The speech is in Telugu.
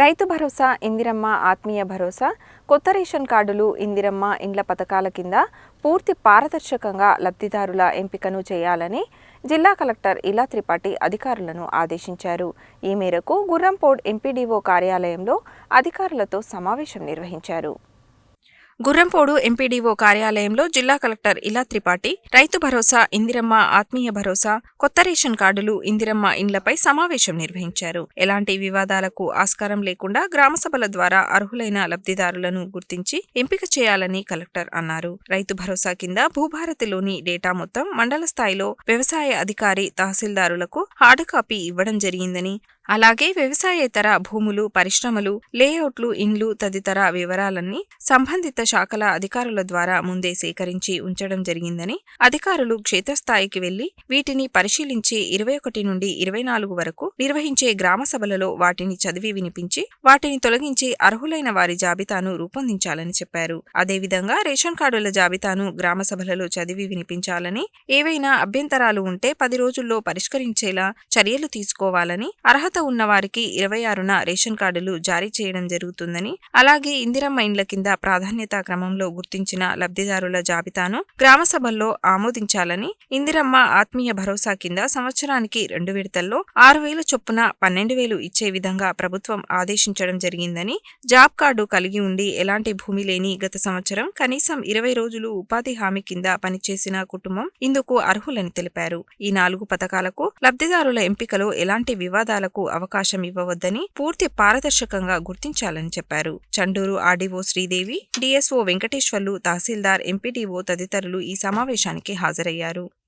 రైతు భరోసా ఇందిరమ్మ ఆత్మీయ భరోసా కొత్త రేషన్ కార్డులు ఇందిరమ్మ ఇండ్ల పథకాల కింద పూర్తి పారదర్శకంగా లబ్ధిదారుల ఎంపికను చేయాలని జిల్లా కలెక్టర్ ఇలా త్రిపాఠి అధికారులను ఆదేశించారు. ఈ మేరకు గుర్రంపోడ్ ఎంపీడీఓ కార్యాలయంలో అధికారులతో సమావేశం నిర్వహించారు. గుర్రంపోడు ఎంపీడీఓ కార్యాలయంలో జిల్లా కలెక్టర్ ఇలా త్రిపాఠి రైతు భరోసా ఇందిరమ్మ ఆత్మీయ భరోసా కొత్త రేషన్ కార్డులు ఇందిరమ్మ ఇండ్లపై సమావేశం నిర్వహించారు. ఎలాంటి వివాదాలకు ఆస్కారం లేకుండా గ్రామసభల ద్వారా అర్హులైన లబ్ధిదారులను గుర్తించి ఎంపిక చేయాలని కలెక్టర్ అన్నారు. రైతు భరోసా కింద భూభారతిలోని డేటా మొత్తం మండల స్థాయిలో వ్యవసాయ అధికారి తహసీల్దారులకు హార్డ్ కాపీ ఇవ్వడం జరిగిందని అలాగే వ్యవసాయేతర భూములు పరిశ్రమలు లేఅవుట్లు ఇండ్లు తదితర వివరాలన్నీ సంబంధిత శాఖల అధికారుల ద్వారా ముందే సేకరించి ఉంచడం జరిగిందని అధికారులు క్షేత్రస్థాయికి వెళ్ళి వీటిని పరిశీలించి ఇరవై ఒకటి నుండి ఇరవై నాలుగు వరకు నిర్వహించే గ్రామ సభలలో వాటిని చదివి వినిపించి వాటిని తొలగించి అర్హులైన వారి జాబితాను రూపొందించాలని చెప్పారు. అదేవిధంగా రేషన్ కార్డుల జాబితాను గ్రామ సభలలో చదివి వినిపించాలని ఏవైనా అభ్యంతరాలు ఉంటే పది రోజుల్లో పరిష్కరించేలా చర్యలు తీసుకోవాలని అర్హత ఉన్న వారికి ఇరవై ఆరున రేషన్ కార్డులు జారీ చేయడం జరుగుతుందని అలాగే ఇందిరమ్మ ఇండ్ల కింద ప్రాధాన్యత క్రమంలో గుర్తించిన లబ్ధిదారుల జాబితాను గ్రామసభల్లో ఆమోదించాలని ఇందిరమ్మ ఆత్మీయ భరోసా కింద సంవత్సరానికి రెండు విడతల్లో ఆరు వేలు చొప్పున పన్నెండు వేలు ఇచ్చే విధంగా ప్రభుత్వం ఆదేశించడం జరిగిందని జాబ్ కార్డు కలిగి ఉండి ఎలాంటి భూమి లేని గత సంవత్సరం కనీసం ఇరవై రోజులు ఉపాధి హామీ కింద పనిచేసిన కుటుంబం ఇందుకు అర్హులని తెలిపారు. ఈ నాలుగు పథకాలకు లబ్ధిదారుల ఎంపికలో ఎలాంటి వివాదాలకు అవకాశం ఇవ్వవద్దని పూర్తి పారదర్శకంగా గుర్తించాలని చెప్పారు. Chandur RDO Sridevi DSO Venkateswarlu tahsildar MPTO తదితరులు ఈ సమావేశానికి హాజరయ్యారు.